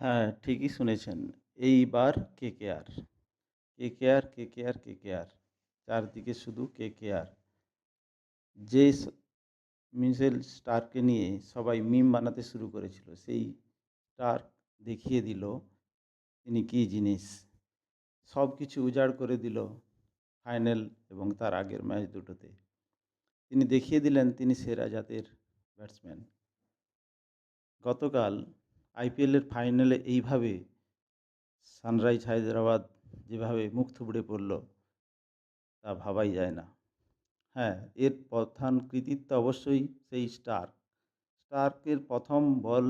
হ্যাঁ, ঠিকই শুনেছেন। এইবার কে কে আর কে কে আর কে কে আর কে কে আর চারদিকে শুধু কেকেআর। যে স মিচেল স্টার্ককে নিয়ে সবাই মিম বানাতে শুরু করেছিল, সেই স্টার দেখিয়ে দিল তিনি কী জিনিস। সব কিছু উজাড় করে দিল ফাইনাল এবং তার আগের ম্যাচ দুটোতে। তিনি দেখিয়ে দিলেন তিনি সেরা জাতের ব্যাটসম্যান। গতকাল আইপিএলের ফাইনালে এইভাবে সানরাইজ হায়দ্রাবাদ যেভাবে মুখ থুবড়ে পড়ল, তা ভাবাই যায় না। হ্যাঁ, এর প্রধান কৃতিত্ব অবশ্যই সেই স্টার্ক। স্টার্কের প্রথম বল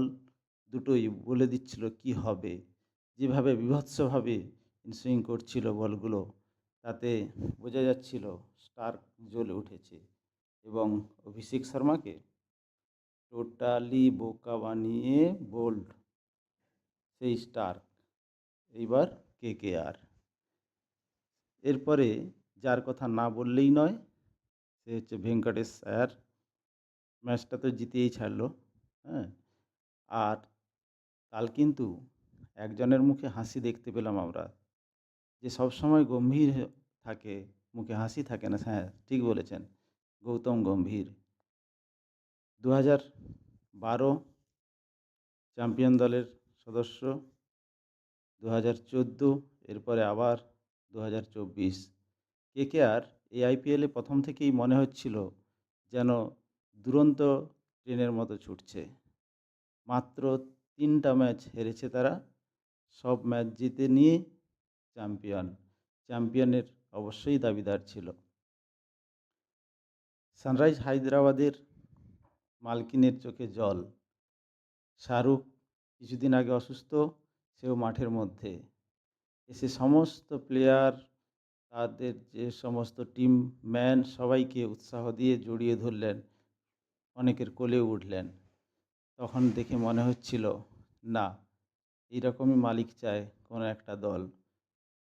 দুটোই বলে দিচ্ছিল কী হবে। যেভাবে বীভৎসভাবে ইনসুইং করছিল বলগুলো, তাতে বোঝা যাচ্ছিল স্টার্ক জ্বলে উঠেছে এবং অভিষেক শর্মাকে টোটালি বোকা বানিয়ে বোল্ড সেই স্টার্ক। এইবার কে কে আর এরপরে যার কথা না বললেই নয়, সে হচ্ছে ভেঙ্কটেশ স্যার ম্যাচটা তো জিতেই ছাড়ল, হ্যাঁ? আর কাল কিন্তু একজনের মুখে হাসি দেখতে পেলাম আমরা। যে সবসময় গম্ভীর থাকে, মুখে হাসি থাকে না হ্যাঁ, ঠিক বলেছেন। গৌতম গম্ভীর। ২০১২ চ্যাম্পিয়ন দলের সদস্য, ২০১৪ এরপরে আবার ২০২৪। কেকেআর এই আইপিএলে প্রথম থেকেই মনে হচ্ছিল যেন দুরন্ত ট্রেনের মতো ছুটছে। মাত্র তিনটা ম্যাচ হেরেছে তারা। সব ম্যাচ জিতে নিয়ে চ্যাম্পিয়ন। চ্যাম্পিয়নের অবশ্যই দাবিদার ছিল। সানরাইজ হায়দ্রাবাদের মালকিনের চোখে জল। শাহরুখ কিছুদিন আগে অসুস্থ, সেও মাঠের মধ্যে। এসে সমস্ত প্লেয়ার, তাদের যে সমস্ত টিম ম্যান সবাইকে উৎসাহ দিয়ে জড়িয়ে ধরলেন। অনেকের কোলে উঠলেন। তখন দেখে মনে হচ্ছিল, না, এইরকমই মালিক চায় কোনো একটা দল।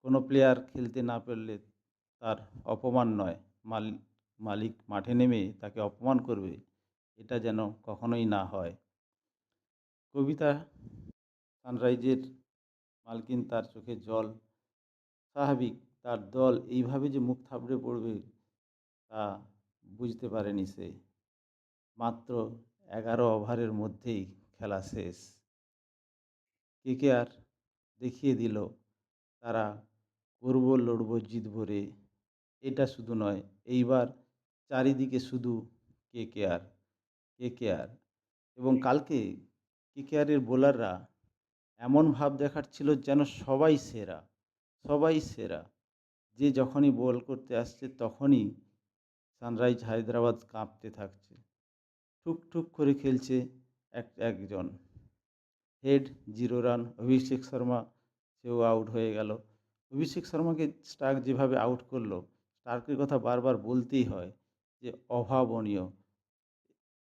কোনো প্লেয়ার খেলতে না পারলে তার অপমান নয়, মালিক মালিক মাঠে নেমে তাকে অপমান করবে, এটা যেন কখনোই না হয়। কবিতা সানরাইজের মালকিন তার চোখে জল। স্বাভাবিক তার দল এইভাবে যে মুখ থাবড়ে পড়বে, তা বুঝতে পারেনি সে। মাত্র ১১ ওভারের মধ্যেই খেলা শেষ। কেকেআর দেখিয়ে দিল, তারা করব, লড়ব, জিতব রে। এটা শুধু নয়, এইবার চারিদিকে শুধু কেকেআর, কেকেআর এবং কালকে কেকেআরের বোলাররা এমন ভাব দেখাচ্ছিল যেন সবাই সেরা, সবাই সেরা। যে যখনই বল করতে আসছে তখনই সানরাইজ হায়দ্রাবাদ কাঁপতে থাকছে। ঠুক, ঠুক করে খেলছে এক একজন। Head zero run Abhishek Sharma সেও আউট হয়ে গেল। অভিষেক শর্মাকে স্টার্ক যেভাবে আউট করল স্টার্কের কথা বারবার বলতেই হয় যে অভাবনীয়।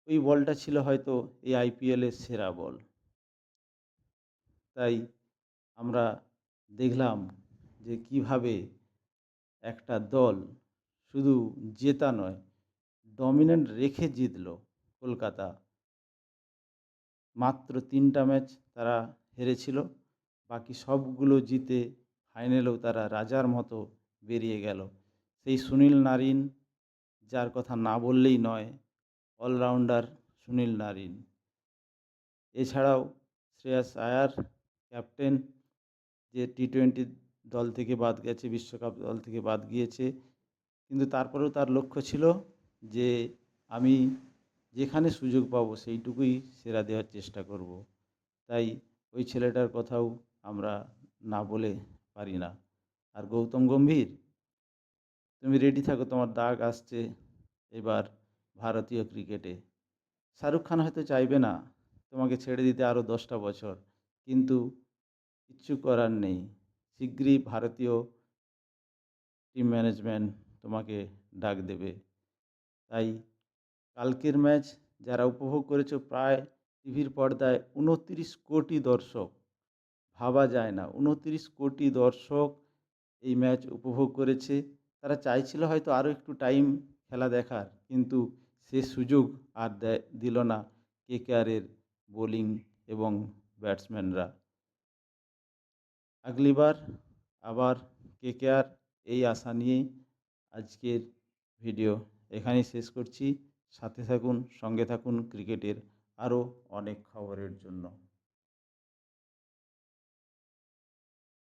ওই বলটা ছিল হয়তো এই আইপিএলের সেরা বল। তাই আমরা দেখলাম যে কীভাবে একটা দল শুধু জেতা নয়, ডমিনেন্ট রেখে জিতল কলকাতা। মাত্র তিনটা ম্যাচ তারা হেরেছিল। বাকি সবগুলো জিতে ফাইনালেও তারা রাজার মতো বেরিয়ে গেল। সেই সুনীল নারিন, যার কথা না বললেই নয়, অলরাউন্ডার সুনীল নারিন। এছাড়াও শ্রেয়াস আয়ার ক্যাপ্টেন, যে টি-টোয়েন্টি দল থেকে বাদ গেছে, বিশ্বকাপ দল থেকে বাদ গিয়েছে। কিন্তু তারপরেও তার লক্ষ্য ছিল যে আমি যেখানে সুযোগ পাবো সেইটুকুই সেরা দেওয়ার চেষ্টা করব। তাই ওই ছেলেটার কথাও আমরা না বলে পারি না। আর গৌতম গম্ভীর, তুমি রেডি থাকো তোমার দাগ আসছে এবার ভারতীয় ক্রিকেটে। শাহরুখ খান হয়তো চাইবে না তোমাকে ছেড়ে দিতে আরও দশটা বছর। কিন্তু কিচ্ছু করার নেই। শিগগিরই ভারতীয় টিম ম্যানেজমেন্ট তোমাকে ডাক দেবে। তাই কালকের ম্যাচ যারা উপভোগ করেছ প্রায় টিভির পর্দায় ২৯ কোটি দর্শক। ভাবা যায় না ২৯ কোটি দর্শক এই ম্যাচ উপভোগ করেছে। তারা চাইছিল হয়তো আরও একটু টাইম খেলা দেখার, কিন্তু সে সুযোগ আর দেয় দিল না কেকেআরের বোলিং এবং ব্যাটসম্যানরা। আগলিবার আবার কেকেআর এই আশা নিয়েই আজকের ভিডিও এখানেই শেষ করছি সাথে থাকুন, সঙ্গে থাকুন ক্রিকেটের আরও অনেক খবরের জন্য